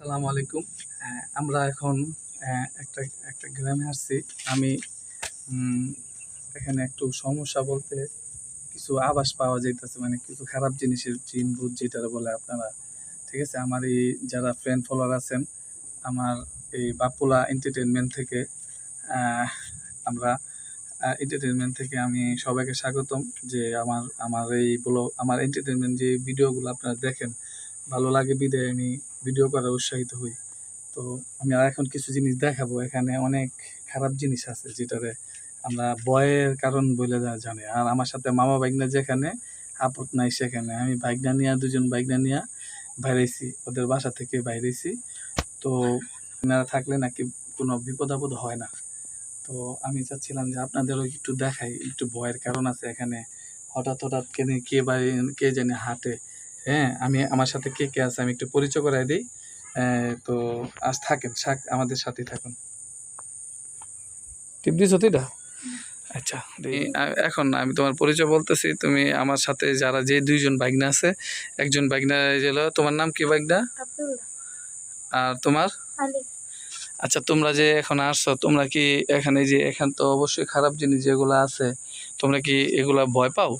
আসসালামু আলাইকুম। আমরা এখন একটা একটা গ্রামে আসছি। আমি এখানে একটু সমস্যা বলতে কিছু আভাস পাওয়া যাইতেছে মানে কিছু খারাপ জিনিসের জিন ভূত যেটা বলে আপনারা। ঠিক আছে? আমার এই যারা ফ্রেন্ড ফলোয়ার আছেন, আমার এই বাপুলা এন্টারটেনমেন্ট থেকে আমরা এন্টারটেনমেন্ট থেকে আমি সবাইকে স্বাগতম। যে আমার আমার এই ব্লগ, আমার এন্টারটেনমেন্ট যে ভিডিওগুলো আপনারা দেখেন ভালো লাগে বিদায় আমি ভিডিও করার উৎসাহিত হই। তো আমি আর এখন কিছু জিনিস দেখাবো। এখানে অনেক খারাপ জিনিস আছে যেটারে আমরা বয়ের কারণ বলে যা জানি। আর আমার সাথে মামা বাইকনা যেখানে, আপদ নাই সেখানে। আমি বাইকনা নিয়ে দুজন বাইকনা নিয়ে বাইরেছি। ওদের বাসা থেকে বাইরেছি। তো এনারা থাকলে নাকি কোনো বিপদ আপদ হয় না। তো আমি চাচ্ছিলাম যে আপনাদেরও একটু দেখাই। একটু ভয়ের কারণ আছে এখানে। হঠাৎ হঠাৎ কে নে- কে বাড়ি কে জানে হাঁটে। হ্যাঁ আমি আমার সাথে কে কে আছে আমি একটু পরিচয় করাই দিই। তো আজ থাকেন সাক- আমাদের সাথে থাকুন। টিপ এটা আচ্ছা এখন আমি তোমার পরিচয় বলতেছি তুমি আমার সাথে যারা যে দুইজন বাইকনা আছে একজন বাইকনা গেল তোমার নাম কি আব্দুল্লাহ। আর তোমার? আচ্ছা তোমরা যে এখন আসছো তোমরা কি এখানে যে এখান তো অবশ্যই খারাপ জিনিস যেগুলো আছে তোমরা কি এগুলা ভয় পাও?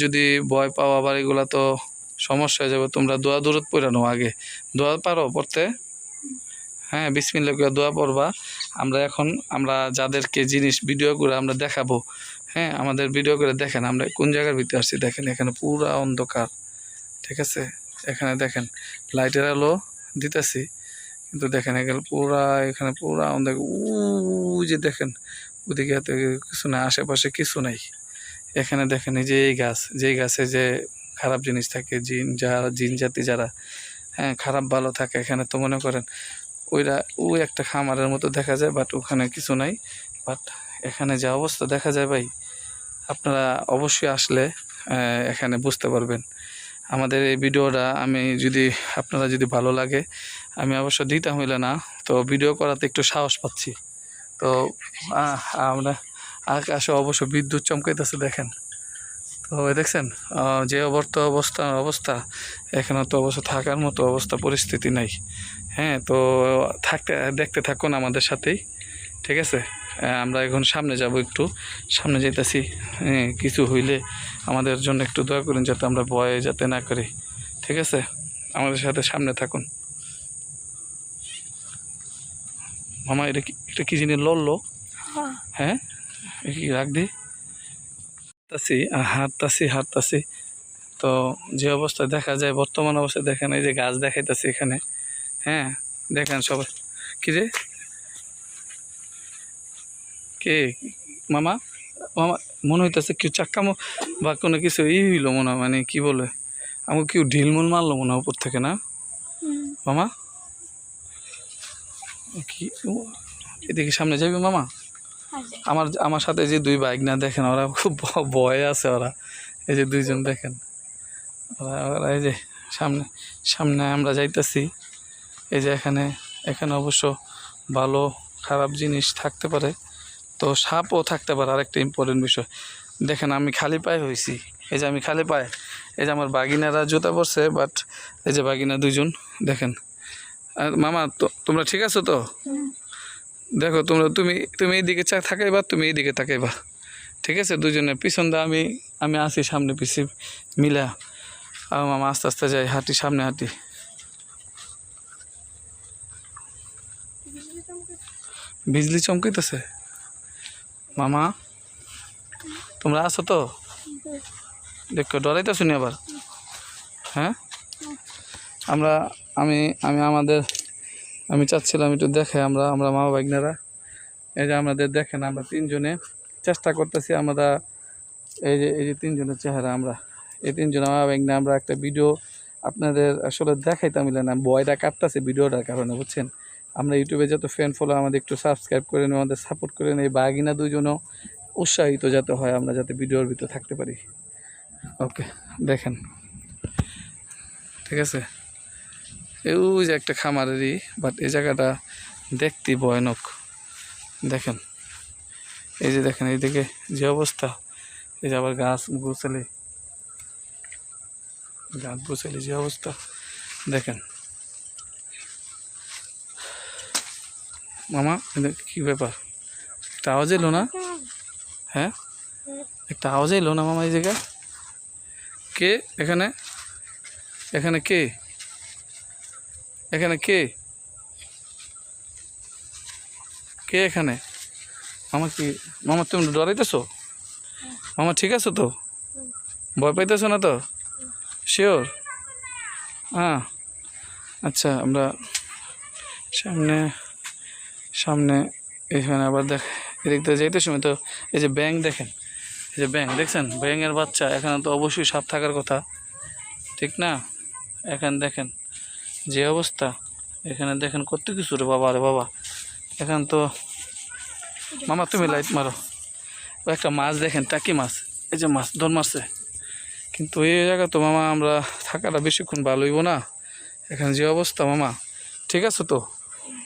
যদি ভয় পাও আবার এগুলা তো সমস্যা হয়ে যাবে। তোমরা দোয়া দূরত পড়ানো আগে। দোয়া পারো পড়তে? হ্যাঁ বিসমিল্লা দোয়া পড়বা। আমরা এখন, আমরা যাদেরকে জিনিস ভিডিও করে আমরা দেখাবো। হ্যাঁ আমাদের ভিডিও করে দেখেন, আমরা কোন জায়গার ভিতরে আসছি দেখেন, এখানে পুরা অন্ধকার। ঠিক আছে? এখানে দেখেন, লাইটের আলো দিতেছি। কিন্তু দেখেন, এখানে পুরা এখানে পুরা অন্ধকার। উ যে দেখেন, ওদিকে এত কিছু নাই আশেপাশে কিছু নাই। এখানে দেখেন এই যে এই গাছ যেই গাছে যে খারাপ জিনিস থাকে, জিন যারা জিন জাতি যারা হ্যাঁ খারাপ ভালো থাকে, এখানে তো মনে করেন ওইরা, ওই একটা খামারের মতো দেখা যায় বাট ওখানে কিছু নাই। বাট এখানে যে অবস্থা দেখা যায় ভাই, আপনারা অবশ্যই আসলে এখানে বুঝতে পারবেন। আমাদের এই ভিডিওটা আমি যদি, আপনারা যদি ভালো লাগে, আমি অবশ্য দিতাম হইলে না, তো ভিডিও করাতে একটু সাহস পাচ্ছি। তো আমরা আকাশে অবশ্য বিদ্যুৎ চমকাইতেছে দেখেন। তো দেখছেন? যে অবর্ত অবস্থা অবস্থা এখানে তো অবশ্য থাকার মতো অবস্থা পরিস্থিতি নাই। হ্যাঁ তো থাকতে দেখতে থাকুন আমাদের সাথেই ঠিক আছে? আমরা এখন সামনে যাব একটু। সামনে যেতেছি হ্যাঁ কিছু হইলে আমাদের জন্য একটু দয়া করুন যাতে আমরা ভয়ে যাতে না করি ঠিক আছে? আমাদের সাথে সামনে থাকুন। মামা এটা কি এটা কি জিনিস লড়লো? হ্যাঁ। কি রাখ দি হাঁটতাছি আহ, হাঁটতাছি হাঁটতাছি। তো যে অবস্থা দেখা যায় বর্তমান অবস্থায় দেখেন এই যে গাছ দেখাইতেছি এখানে হ্যাঁ? দেখেন সবাই। কি রে? কে? মামা? মামা মনে হইতেছে কেউ চাক্কামো বা কোনো কিছু ই হইল মনে হয় মানে কি বলে? আমাকে কেউ ঢিলমুল মারলো মনে হয় উপর থেকে না? মামা? কি? এদিকে সামনে যাবি মামা? আমার আমার সাথে যে দুই বাইক না দেখেন, ওরা খুব ভয়ে আছে ওরা। এই যে দুইজন দেখেন। ওরা ওরা এই যে সামনে সামনে আমরা যাইতেছি। এই যে এখানে এখানে অবশ্য ভালো, খারাপ জিনিস থাকতে পারে। তো সাপও থাকতে পারে, আরেকটা ইম্পর্টেন্ট বিষয়। দেখেন, আমি খালি পায়ে হয়েছি এই যে আমি খালি পায়ে, এই যে আমার বাগিনারা জুতা পড়ছে বাট এই যে বাগিনা দুইজন, দেখেন। আর মামা, তো, তোমরা ঠিক আছো তো? দেখো, তোমরা তুমি তুমি এইদিকে চা থাকাইবা, তুমি এইদিকে তাকাইবা। ঠিক আছে? দুজনের পিছন দা আমি আমি আসি সামনে পিছিয়ে মিলা আর মামা আস্তে আস্তে যাই হাঁটি, সামনে হাঁটি। বিজলি চমকাইতেছে? মামা, তোমরা আছো তো? দেখো ডরাইতে শুনি আবার? হ্যাঁ? আমরা, আমি আমি আমাদের আমি চাচ্ছিলাম একটু দেখে আমরা আমরা মা বাগনারা এই যে আমাদের দেখেন আমরা তিনজনে চেষ্টা করতেছি আমরা এই যে এই যে তিনজনের চেহারা আমরা। এই তিনজন মা বাগনা আমরা একটা ভিডিও আপনাদের আসলে দেখাইতাম না বয়টা কাটতেছে ভিডিওটার কারণে, বুঝছেন? আমরা ইউটিউবে যত ফ্রেন্ড ফলো আমাদের একটু সাবস্ক্রাইব করে নেন, আমাদের সাপোর্ট করে নেই বাগিনা দুজনও উৎসাহিত যাতে হয়, আমরা যাতে ভিডিওর ভিতরে থাকতে পারি। ওকে দেখেন। ঠিক আছে? ওই যে একটা খামারেরই বাট এই জায়গাটা দেখতে ভয়ানক। দেখেন, এই যে দেখেন, এইদিকে যে অবস্থা, এই যে আবার গাছ গুছালে গাছ গুছালে যে অবস্থা, দেখেন। মামা কি ব্যাপার? একটা আওয়াজ এলো না? হ্যাঁ? একটা আওয়াজ এলো না মামা এই জায়গায়? কে? এখানে? এখানে কে? এখানে কে? কে এখানে? মামা কি, মামা তুমি ডরাইতেছো? মামা ঠিক আছো তো? ভয় পাইতেছো না তো? শিওর হ্যাঁ। আচ্ছা আমরা সামনে সামনে এখানে আবার দেখ, এদিক দিয়ে যাইতে সময় তো এই যে ব্যাংক দেখেন, এই যে ব্যাংক দেখছেন? ব্যাঙের বাচ্চা, এখানে তো অবশ্যই সাপ থাকার কথা, ঠিক না? এখানে দেখেন। যে অবস্থা। এখানে দেখেন কত কিছু রে বাবা রে বাবা। এখানে তো মামা, তুমি লাইট মারো। একটা মাছ দেখেন, টাকি মাছ। এই যে মাছ দর মারছে। কিন্তু এই জায়গা তো মামা, আমরা থাকাটা বেশিক্ষণ ভালো হইব না। এখানে যে অবস্থা মামা, ঠিক আছে তো?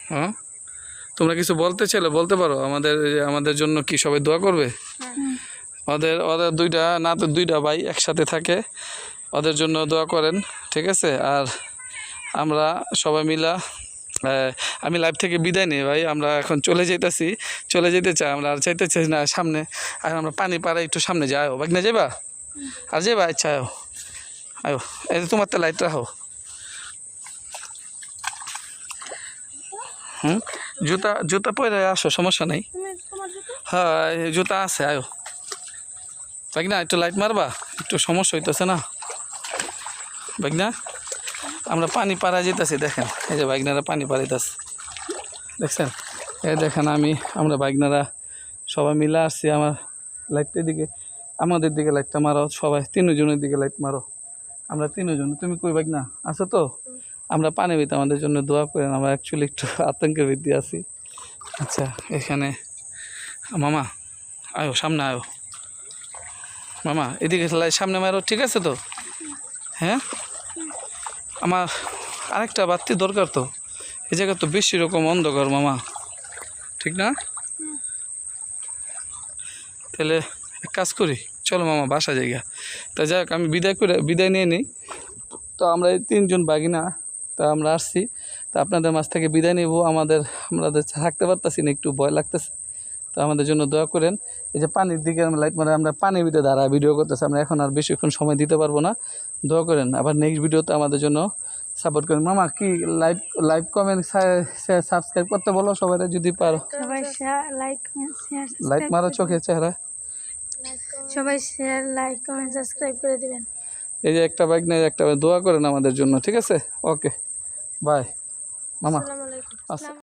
হ্যাঁ? তোমরা কিছু বলতে চাইলে বলতে পারো। আমাদের আমাদের জন্য কি সবাই দোয়া করবে? ওদের ওদের দুইটা না তো দুইটা ভাই একসাথে থাকে। ওদের জন্য দোয়া করেন, ঠিক আছে? আর আমরা সবাই মিলা আমি লাইভ থেকে বিদায় নিই ভাই আমরা এখন চলে যেতেছি চলে যেতে চাই আমরা আর চাইতে চাই না সামনে। আর আমরা পানি পাড়া একটু সামনে যাও বাকি না যাবা আর যাবা আচ্ছা আয়ো আয়ো এই তোমার তো লাইট রাখো। হুম? জুতা জুতা পরে আসো সমস্যা নাই। হ্যাঁ জুতা আছে আয়ো। বাগনা একটু লাইট মারবা? একটু সমস্যা হইতেছে না? বাগনা আমরা পানি পাড়া যেতেছি, দেখেন। এই যে বাইকনারা পানি পাড়াইতেছে। দেখছেন? এই দেখেন আমি, আমরা বাইকনারা সবাই মিলে আসছি আমার লাইটটার দিকে। আমাদের দিকে লাইটটা মারো, সবাই তিনজনের দিকে লাইট মারো। আমরা তিনজন, তুমি কই বাইক না আছো তো? আমরা পানি ভিতরে আমাদের জন্য দোয়া করেন, আমরা অ্যাকচুয়ালি একটু আতঙ্কের বৃদ্ধি আছি। আচ্ছা এখানে, মামা, আয়ো, সামনে আয়ো। মামা, এদিকে সামনে মারো, ঠিক আছে তো? হ্যাঁ? আমার আরেকটা বাতি দরকার তো। এই জায়গা তো বেশি রকম অন্ধকার, মামা। ঠিক না? তাহলে এক কাজ করি, চলো মামা বাসা জায়গা তা যাই আমি বিদায় করে বিদায় নিয়ে নিই। তো আমরা এই তিনজন বাগিনা, তা আমরা আসছি। তা আপনাদের মাছ থেকে বিদায় নেব। আমাদের আমাদের থাকতে পারতেছি না, একটু ভয় লাগতেছে। তো আমাদের জন্য দোয়া করেন। এই যে পানির দিকে আমরা লাইট মানে আমরা পানির ভিতরে দাঁড়া ভিডিও করতেছি। আমরা এখন আর বেশিক্ষণ সময় দিতে পারব না। দোয়া করেন। আবার নেক্সট ভিডিওতে আমাদের জন্য সাপোর্ট করেন। মামা কি লাইভ লাইভ কমেন্ট সাবস্ক্রাইব করতে বলো সবাই যদি পারো। লাইক মারো চোখে চেহারা। সবাই শেয়ার লাইক কমেন্ট সাবস্ক্রাইব করে দিবেন। এই যে একটা বাইক নেই একটা দোয়া করেন আমাদের জন্য ঠিক আছে? ওকে বাই মামা আসসালামু আলাইকুম।